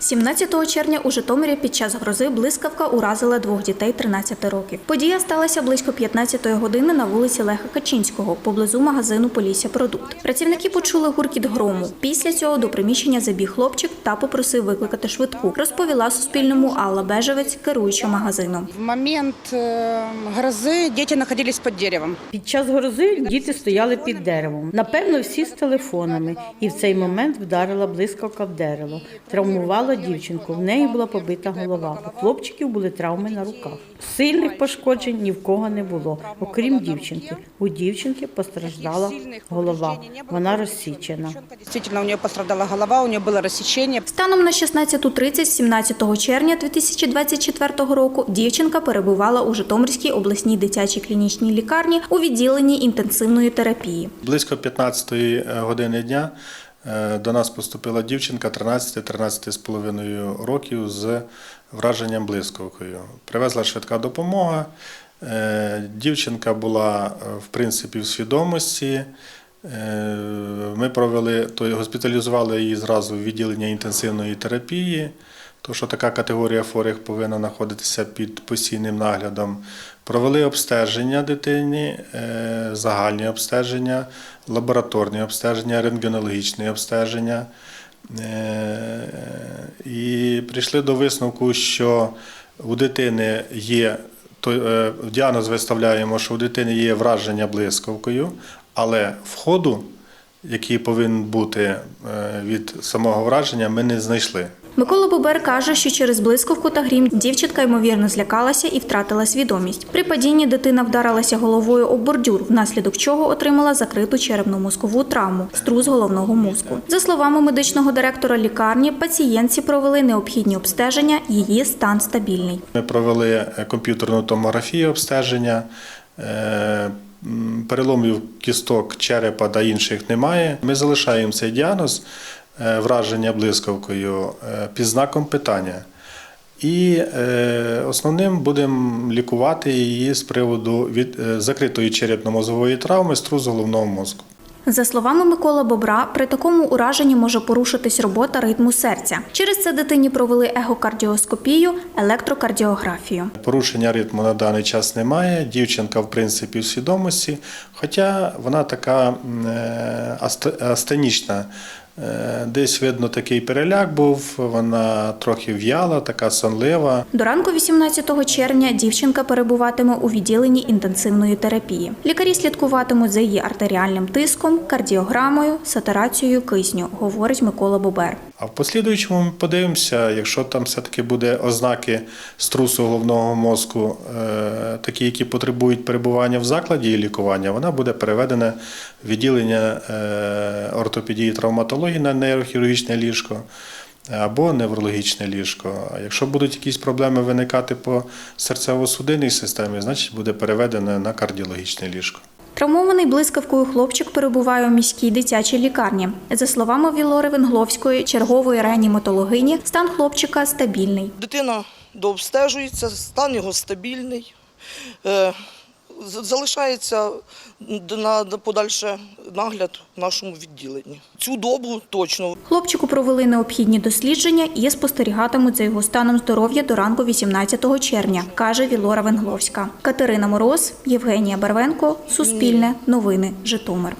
17 червня у Житомирі під час грози блискавка уразила двох дітей 13 років. Подія сталася близько 15-ї години на вулиці Леха Качинського, поблизу магазину Полісся Продукт. Працівники почули гуркіт грому. Після цього до приміщення забіг хлопчик та попросив викликати швидку. Розповіла Суспільному Алла Бежевець, керуюча магазином. В момент э, грозы дети находились под деревом. Під час грози діти стояли під деревом. Напевно, всі з телефонами. І в цей момент вдарила блискавка в дерево. Травмувала дівчинку. В неї була побита голова. У хлопчиків були травми на руках. Сильних пошкоджень ні в кого не було, окрім дівчинки. У дівчинки постраждала голова. Вона розсічена. Действительно, у нее пострадала голова, у нее было рассечение. Станом на 16.30 17 червня 2024 року дівчинка перебувала у Житомирській обласній дитячій клінічній лікарні у відділенні інтенсивної терапії. Близько 15 години дня е, до нас поступила дівчинка 13-13,5 років з враженням блискавкою. Привезла швидка допомога. Е, Дівчинка була е, в принципі в свідомості. Е, Ми провели, то госпіталізували її зразу в відділення інтенсивної терапії, тому що така категорія хворих повинна знаходитися під постійним наглядом. Провели обстеження дитині, е, загальні обстеження, лабораторні обстеження, рентгенологічні обстеження. Е, І прийшли до висновку, що у дитини є е, діагноз виставляємо, що у дитини є враження блискавкою, але входу, який повинен бути е, від самого враження, ми не знайшли. Микола Бобер каже, що через блискавку та грім дівчинка ймовірно злякалася і втратила свідомість. При падінні дитина вдарилася головою об бордюр, внаслідок чого отримала закриту черепно-мозкову травму струс головного мозку. За словами медичного директора лікарні, пацієнтці провели необхідні обстеження, її стан стабільний. Ми провели е, комп'ютерну томографію обстеження. Переломів кісток, черепа та інших немає. Ми залишаємо цей діагноз е, враження блискавкою е, під знаком питання. І е, основним будемо лікувати її з приводу від закритої черепно-мозової травми струс головного мозку. За словами Миколи Бобра, при такому ураженні може порушитись робота ритму серця. Через це дитині провели егокардіоскопію, електрокардіографію. Порушення ритму на даний час немає. Дівчинка, в принципі, в свідомості, хоча вона така е, аст- астенічна. Е, Десь видно такий переляк був, вона трохи в'яла, така сонлива. До ранку 18 червня дівчинка перебуватиме у відділенні інтенсивної терапії. Лікарі слідкуватимуть за її артеріальним тиском, кардіограмою, сатурацією кисню, говорить Микола Бобер. А в послідуючому ми подивимося, якщо там все-таки буде ознаки струсу головного мозку, е, такі, які потребують перебування в закладі і лікування, вона буде переведена в відділення е, ортопедії травматології на нейрохірургічне ліжко або неврологічне ліжко. А якщо будуть якісь проблеми виникати по серцево-судинній системі, значить буде переведена на кардіологічне ліжко. Травмований блискавкою хлопчик перебуває у міській дитячій лікарні. За словами Вілори Венгловської, чергової реаніматологині, стан хлопчика стабільний. Дитина дообстежується, стан його стабільний. Залишається на подальше нагляд в нашому відділенні. Цю добу точно Хлопчику провели необхідні дослідження і спостерігатимуть за його станом здоров'я до ранку 18 червня, каже Вілора Венгловська. Катерина Мороз, Євгенія Барвенко, Суспільне, Новини, Житомир.